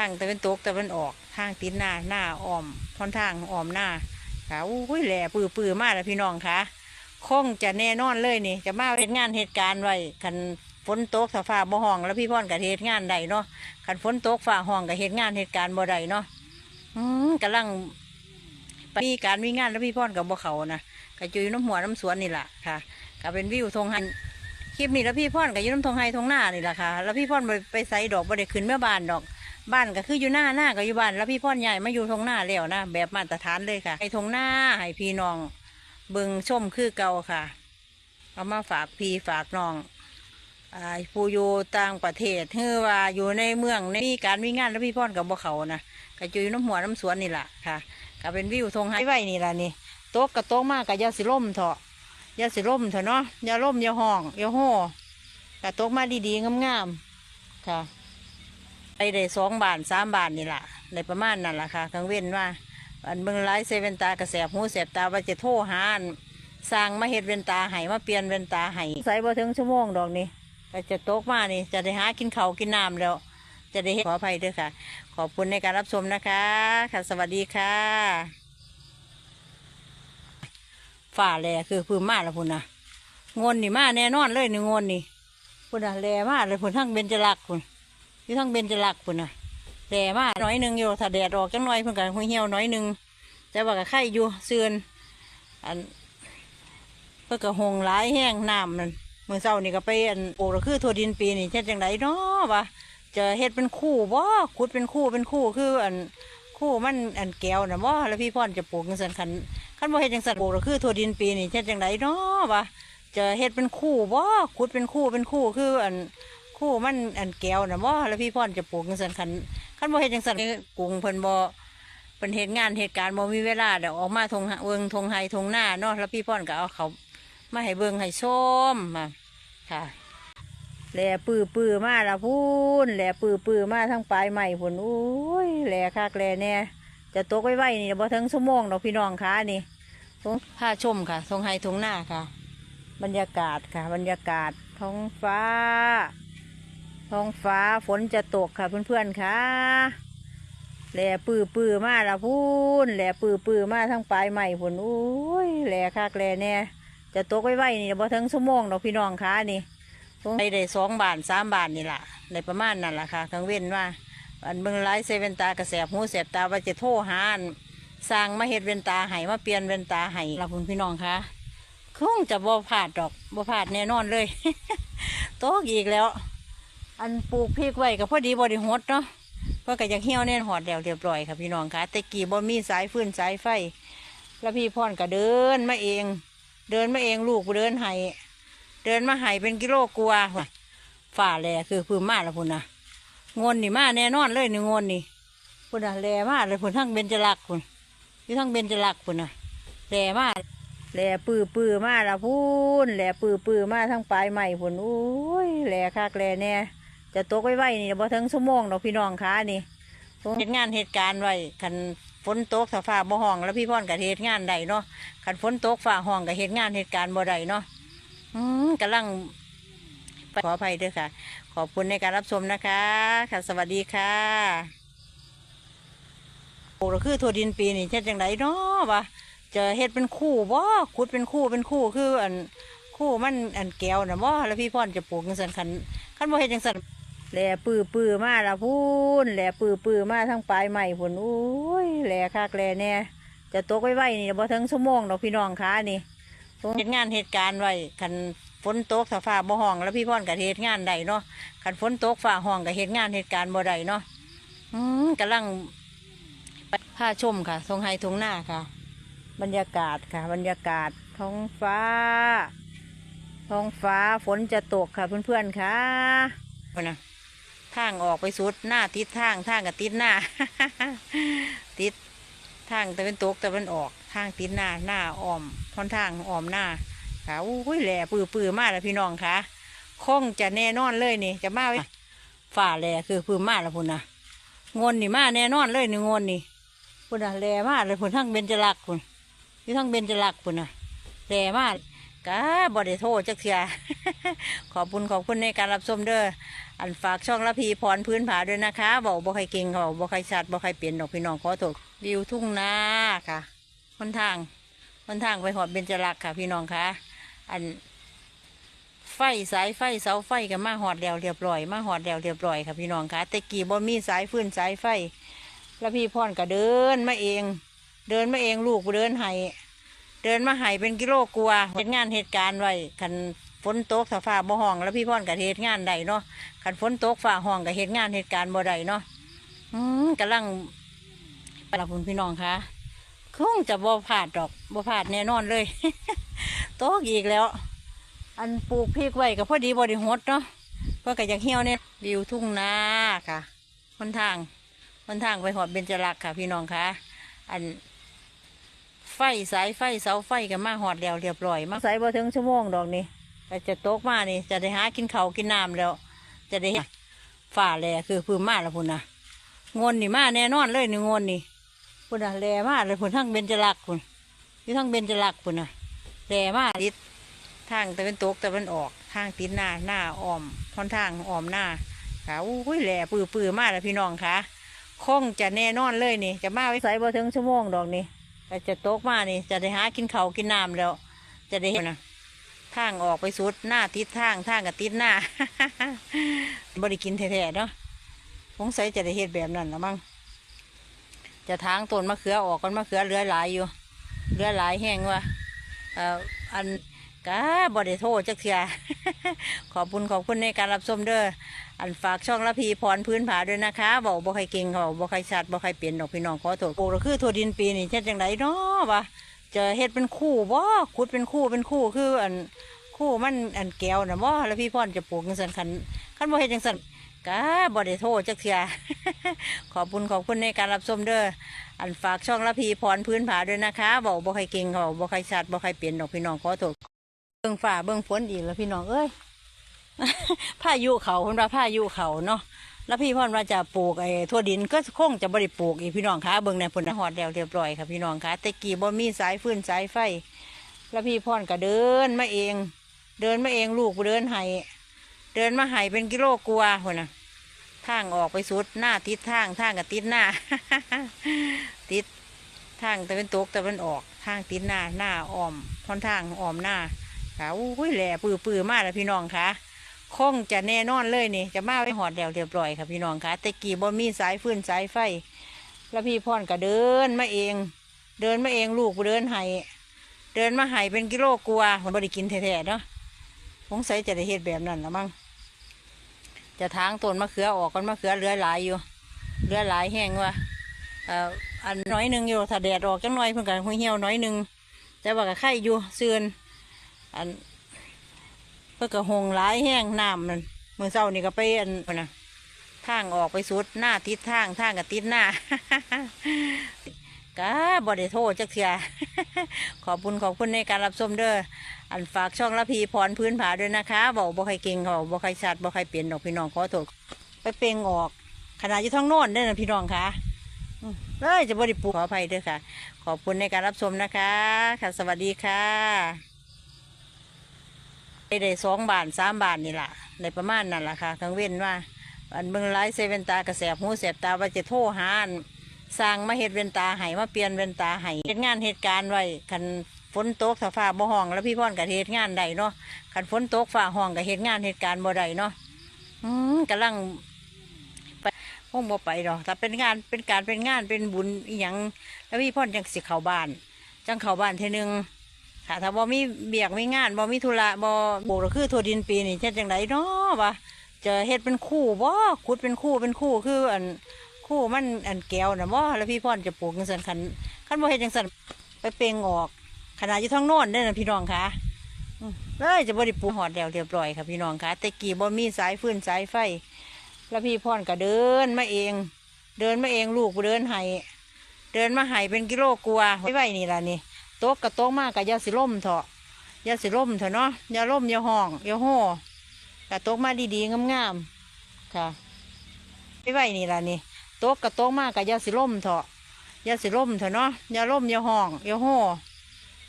างตะวันตกตะวันออกทางติดหน้าหน้าอ้อมทอนทางอ้อมหน้าค่ะอุ้ยแหล่ปื้อปื้อมากแล้วพี่น้องค่ะคงจะแน่นอนเลยนี่ จะมาเฮ็ดงานเหตุการณ์ไว้คันฝนตกถ้าฟ้าบ่ห้อง แล้วพี่พ่อนกับเฮ็ดงานใดเนาะคันฝนตกฟ้าห้องกับเฮ็ดงานเหตุการณ์บ่ใดเนาะอืมกำลังมีการมีงานแล้วพี่พ่อนกับบ่เขานะก็อยู่น้ำหัวน้ำสวนนี่แหละค่ะก็เป็นวิวทงหันคลิปนี้แล้วพี่พ่อนกับยุน้ำทงไฮทงหน้านี่แหละค่ะ แล้วพี่พ่อนไปไปใส่ดอกบ่ได้ขึ้นเมื่อบานดอก บ้านก็คืออยู่หน้าหน้าก็อยู่บ้านแล้วพี่พ่อนใหญ่มาอยู่ทงหน้าแล้วนะแบบมาตรฐานเลยค่ะให้ทงหน้าให้พี่น้องเบิ่งชมคือเก่าค่ะ เอามาฝากพี่ฝากน้องอ่าผู้อยู่ต่างประเทศเฮือว่าอยู่ในเมืองในมีการมีงานแล้วพี่พ่อนกับบ่เขานะก็อยู่น้ำหัวน้ำสวนนี่แหละค่ะก็เป็นวิวทงไฮไว้นี่แหละนี่โต๊ะกับโต๊ะมากกับยาสิล่มเถาะยาสิร่มเถอะเนาะยาร่มยาห้องยาโห่แต่ตกมาดีๆงามๆค่ะ ไปได้สองบาทสามบาทนี่แหละในประมาณนั่นแหละค่ะกังเว้นว่าอันเบิ่งไลฟ์เซเวนตากระแสบหูแสบตาว่าจะโทรหาอันสร้างมาเฮ็ดเวนตาให้มาเปลี่ยนเวนตาให้ใส่บ่ถึงชั่วโมงดอกนี่ก็จะตกมานี่ จะได้หากินข้าวกินน้ำแล้ว จะได้เฮ็ดขออภัยด้วยค่ะ ขอบคุณในการรับชมนะคะ ค่ะสวัสดีค่ะฝ่าแลคือพื้นมาแล้วพุ่นนะงนนี่มาแน่นอนเลยนี่งนนี่พุ่นนะแลมาเลยพุ่นทั้งเบญจลักษณ์พุ่น อยู่ทั้งเบญจลักษณ์พุ่นนะแลมาหน่อยหนึ่งอยู่ถ้าแดดออกจังหน่อยเพิ่นก็หุยเหี่ยวหน่อยหนึ่งแต่ว่าก็ไข่อยู่เสื่อนอันเพิ่นก็หงหลายแห้งน้ำนั่นเมื่อเช้านี่ก็ไปอันโอ้ก็คือทั่วดินปีนี่เช่นจังไดเนาะวะจะเฮ็ดเป็นคู่บ่ขุดเป็นคู่เป็นคู่คืออันคู่มันอันแก้วน่ะบ่แล้วพี่พ่อนจะปลูกจังซั่นคันคันบ่เฮ็ดจังซั่นปลูกก็คือทั่วดินปีนี่เฮ็ดจังไดเนาะวะจะเฮ็ดเป็นคู่บ่ขุดเป็นคู่เป็นคู่คืออัน คู่มันอันแก้วน่ะบ่แล้วพี่พ่อนจะปลูกจังซั่นคันคันบ่เฮ็ดจังซั่นกรุงเพิ่นบ่เพิ่นเฮ็ดงานเหตุการณ์บ่มีเวลาเดี๋ยวออกมาทงเบิ่งทงไห้ทงหน้าเนาะแล้วพี่พ่อนก็เอาเขามาให้เบิ่งให้ชมมาค่ะแหล่ปื้อปื้อมาละพูนแหล่ปื้อปื้อมาทั้งปลายใหม่พุ่นอุ้ยแหล่คักแหล่แน่จะตกไว้ไว้นี่บ่ถึงชั่วโมงดอกพี่น้องค่ะนี่ทงผ้าชมค่ะทงไฮทงหน้าค่ะ บรรยากาศค่ะ บรรยากาศท้องฟ้า ท้องฟ้าฝนจะตกค่ะเพื่อนๆค่ะแหล่ปื้อปื้อมาละพูนแหล่ปื้อปื้อมาทั้งปลายใหม่พุ่นอุ้ยแหล่คักแหล่แน่จะตกไว้ไว้นี่บ่ถึงชั่วโมงดอกพี่น้องค่ะนี่ไปได้สองบาทสามบาทนี่ละในประมาณนั่นแหละค่ะกังเว้นว่าอันเบิ่งไลฟ์เซเวนตากระแสบหูแสบตาว่าจะโทรหานสร้างมาเฮ็ดเวนตาให้มาเปลี่ยนเวนตาให้ละคุณพี่น้องคะคงจะบ่พลาดดอกบ่พลาดแน่นอนเลยโตกอีกแล้ว อันปลูกพริกไว้ก็พอดีบ่ได้หดเนาะเพื่อก็ยากเหี่ยวแน่นหอดแล้วเรียบร้อยค่ะพี่น้องคะแต่กี้บ่มีสายฟื้นสายไฟ แล้วพี่พ่อนก็เดินมาเอง เดินมาเองลูกเดินให้เดินมาให้เป็นกิโลกว่าว่ะฝ่าแลคือพื้นมาแล้วพุ่นนะงนนี่มาแน่นอนเลยนี่งนนี่พุ่นนะแลมาเลยพุ่นทั้งเบญจลักษ์พุ่นยู่ทั้งเบญจลักษ์พุ่นนะแลมาแลปื้อปื้อมาละพุ่นแลปื้อปื้อมาทั้งปลายใหม่พุ่นอุ้ยแลคักแลแน่ จะตกไว้ไว้นี่บ่ถึงชั่วโมงดอกพี่น้องค่ะนี่เฮ็ดงานเหตุการณ์ไว้คันฝนตกถ้าฟ้าบ่ห้องแล้วพี่พ่อนก็เฮ็ดงานใดเนาะคันฝนตกฟ้าห้องก็เฮ็ดงานเหตุการณ์บ่ได้เนาะอืมกำลังขออภัยด้วยค่ะ ขอบคุณในการรับชมนะคะ ค่ะ สวัสดีค่ะโอ้ก็คือทั่วดินปีนี่เช่นจังไดเนาะวะจะเฮ็ดเป็นคู่บ่ขุดเป็นคู่เป็นคู่คืออันคู่มันอันแก้วนะบ่แล้วพี่พ่อนจะปลูกจังซั่นคันคันบ่เฮ็ดจังซั่น แหล่ปื้อปื้อมาละพูนแหล่ปื้อปื้อมาทั้งปลายใหม่พุ่นอุ้ยแหล่คักแหล่แน่จะตกไว้ไว้นี่บ่ถึงชั่วโมงดอกพี่น้องค่ะนี่เฮ็ดงานเหตุการณ์ไว้คันฝนตกถ้าฟ้าบ่ห้องแล้วพี่พ่อนก็เฮ็ดงานใดเนาะคันฝนตกฟ้าห้องก็เฮ็ดงานเหตุการณ์บ่ได้เนาะอืมกำลังผ้าชมค่ะทรงไฮทรงหน้าค่ะ บรรยากาศค่ะ บรรยากาศท้องฟ้า ท้องฟ้าฝนจะตกค่ะเพื่อนๆค่ะนะ ทางออกไปสุดหน้าติดทางทางกับติดหน้าติดทางตะวันตกตะวันออกทางติดหน้าหน้าอ้อมทอนทางอ้อมหน้าค่ะอุ้ยแหล่ปื้อปื้อมากแล้วพี่น้องค่ะคงจะแน่นอนเลยนี่ จะมาไว้ฝ่าแหล่คือปื้อมากแล้วพุ่นนะงนนี่มาแน่นอนเลยนี่งนนี่พุ่นนะแหล่มากเลยพุ่นทั้งเบญจลักษณ์พุ่นอยู่ทั้งเบญจลักษณ์พุ่นนะแหล่มากกาบอดโทษจักเทียขอบคุณขอบคุณในการรับชมเด้อ อันฝากช่องละพีพรพื้นผาด้วยนะคะบอกบ่ใครเก่งเขาบอกบ่ใครชัดบ่ใครเปลี่ยนดอกพี่น้องขอโทษวิวทุ่งนาค่ะหนทางหนทางไปหอดเบญจรักษ์ค่ะ พี่น้องคะอันไฟสายไฟเสาไฟกันมาหอดแล้วเรียบร้อย มาหอดแล้วเรียบร้อยค่ะพี่น้องคะแต่กี้บ่มีสายฟื้นสายไฟ แล้วพี่พรก็เดินมาเอง เดินมาเองลูกเดินให้เดินมาให้เป็นกิโลกลัวเหตุงานเหตุการณ์ไว้คัน ฝนตกถ้าฟ้าบ่ห้องแล้วพี่พรก็เหตุงานใดเนาะคันฝนตกฟ้าห้องก็เหตุงานเหตุการณ์บ่ใดเนาะอืมกำลังไปละคุณพี่น้องคะคงจะบ่พลาดดอกบ่พลาดแน่นอนเลยตกอีกแล้ว อันปลูกพริกไว้ก็พอดีบริหดเนาะเพื่อก็อยากเหี่ยวเนี่ยวิวทุ่งนาค่ะหนทางหนทางไปหอดเบญจรักษ์ค่ะ พี่น้องคะอันไฟสายไฟเสาไฟกันมาหอดแล้วเรียบร้อยมาใส่บ่ถึงชั่วโมงดอกนี่ แต่จะตกมานี่ จะได้หากินเขากินน้ำแล้ว จะได้ฝ่าแลคือพื้นมาแล้วพุ่นนะงนนี่มาแน่นอนเลยนี่งนนี่พุ่นนะแลมาเลยพุ่นทั้งเบญจรักษ์พุ่นอยู่ทั้งเบญจรักษ์พุ่นนะแลมาดิทางตะวันตกตะวันออกทางติดหน้าหน้าอ้อมค่อนทางอ้อมหน้าค่ะอุ้ยแหล่ปื้อปือมากเลยพี่น้องค่ะคงจะแน่นอนเลยนี่ จะมาไว้ใส่บ่ถึงชั่วโมงดอกนี่แต่จะตกมานี่ จะได้หากินเขากินน้ำแล้ว จะได้เห็นนะ ทางออกไปสุดหน้าติดทางทางกับติดหน้าบริกินแท้ๆเนาะสงสัยจะได้เห็ดแบบนั้นละมั้งจะทางต้นมะเขือออกกันมะเขือเหลือหลายอยู่เหลือหลายแห้งว่ะเอ่ออันกาบอดโทษจักเทียขอบคุณขอบคุณในการรับชมเด้ออันฝากช่องละพีพรพื้นผาด้วยนะคะบอกบ่ใครเก่งเขาบอกบ่ใครชัดบ่ใครเปลี่ยนดอกพี่น้องขอโทษโอ้ก็คือทัวดินปีนี่เช่นจังไดเนาะวะ จะเฮ็ดเป็นคู่บ่ขุดเป็นคู่เป็นคู่คืออันคู่มันอันแก้วนะบ่แล้วพี่พรจะปลูกจังซั่นคันคันบ่เฮ็ดจังซั่นกาบ่ได้โทษจักเทียขอบคุณขอบคุณในการรับชมเด้ออันฝากช่องละพีพรพื้นผาด้วยนะคะบอกบ่ใครเก่งเขาบอกบ่ใครชัดบ่ใครเปลี่ยนดอกพี่น้องขอโทษเบิ่งฝ่าเบิ่งฝนอีกแล้วพี่น้องเอ้ยพายุเขาเพิ่นว่าพายุเขาเนาะ แล้วพี่พ่อนว่าจะปลูกไอ้ทั่วดินก็คงจะบ่ได้ปลูกอีกพี่น้องคะเบิ่งในผลหอดแล้วเรียบร้อยค่ะพี่น้องคะแต่กี้บ่มีสายฟื้นสายไฟ แล้วพี่พ่อนก็เดินมาเอง เดินมาเองลูกเดินให้เดินมาให้เป็นกิโลกว่าพุ่นน่ะทางออกไปสุดหน้าติดทางทางกับติดหน้า ติดทางตะวันตกตะวันออกทางติดหน้าหน้าอ้อมค่อนทางอ้อมหน้าค่ะอุ้ยแหล่ปื้อปือมากเลยพี่น้องค่ะ คงจะแน่นอนเลยนี่ จะมาไว้หอดแล้วเรียบร้อยค่ะพี่น้องค่ะแต่กี้บ่มีสายฟื้นสายไฟ แล้วพี่พ่อนก็เดินมาเอง เดินมาเองลูกเดินให้เดินมาให้เป็นกิโลกว่ามันบ่ได้กินแท้ๆเนาะสงสัยจะได้เฮ็ดแบบนั้นละมั้งจะทางต้นมะเขือออกกันมะเขือเลือหลายอยู่เลือหลายแห้งว่ะเอ่ออันน้อยหนึ่งอยู่ถ้าแดดออกจังน้อยเพิ่นก็หุยเหี่ยวน้อยหนึ่งแต่ว่าก็ไข่อยู่เสื่อนอัน เพื่อกระหงหลายแห้งน้ำนั่นเมื่อเช้านี่ก็ไปอันนะทางออกไปสุดหน้าติดทางทางกับติดหน้ากาบอดีโทษจักเทียขอบคุณขอบคุณในการรับชมเด้ออันฝากช่องละพีพรพื้นผาด้วยนะคะบอกบ่ใครเก่งเขาบอกใครชัดบอกใครเปลี่ยนดอกพี่น้องขอโทษไปเปลงออกขนาดอยู่ท้องโน่นเด้นะพี่น้องคะเลยจะบริปูขออภัยด้อค่ะ ขอบคุณในการรับชมนะคะ ค่ะสวัสดีค่ะ ได้ได้สองบาทสามบาทนี่แหละในประมาณนั่นแหละค่ะกังเว้นว่า อันเบิ่งไลฟ์เซเว่นตากระแสบหูแสบตาว่าจะโทรหานสร้างมาเฮ็ดเวนตาให้มาเปลี่ยนเวนตาให้เฮ็ดงานเหตุการณ์ไว้คันฝนตกถ้าฟ้าบ่ห้องแล้วพี่พ่อนก็เฮ็ดงานได้เนาะคันฝนตกฟ้าห้องก็เฮ็ดงานเหตุการณ์บ่ได้เนาะอืมกำลังไปคงบ่ไปดอกถ้าเป็นงานเป็นการเป็นงานเป็นบุญอีหยังแล้วพี่พ่อนจังสิเข้าบ้าน จังเข้าบ้านเทนึง ค่ะ ถ้าบ่มีเบียกมีงานบ่มีธุระบ่โบกก็คือทั่วดินปีนี่เช่นจังไดเนาะวะจะเฮ็ดเป็นคู่บ่ขุดเป็นคู่เป็นคู่คืออันคู่มันอันแก้วน่ะบ่แล้วพี่พ่อนจะปลูกจังซั่นคันคันบ่เฮ็ดจังซั่นไปเปลงออกขนาดอยู่ท้องโน่นเด้อนะพี่น้องค่ะเลยจะบ่ได้ปลูกหอดแล้วเรียบร้อยค่ะพี่น้องค่ะแต่กี้บ่มีสายฟืนสายไฟ แล้วพี่พ่อนก็เดินมาเอง เดินมาเองลูกเดินให้เดินมาให้เป็นกิโลกว่าไว้ไว้นี่ล่ะนี่ ต๊ะกับโต๊ะมากกับยาสิล่มเถอะยาสิล่มเถอะเนาะยาล่มยาห้องยาห่อกับโต๊ะมาดีๆงามๆค่ะไม่ไหวนี่ล่ะนี่โต๊ะกับโต๊ะมากกับยาสิล่มเถอะยาสิล่มเถอะเนาะยาล่มยาห้องยาห่อ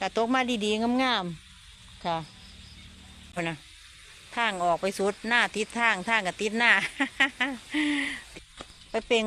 กับโต๊ะมาดีๆงามๆค่ะนนะทางออกไปสุดหน้าติดทางทางกับติดหน้า ไปเปลง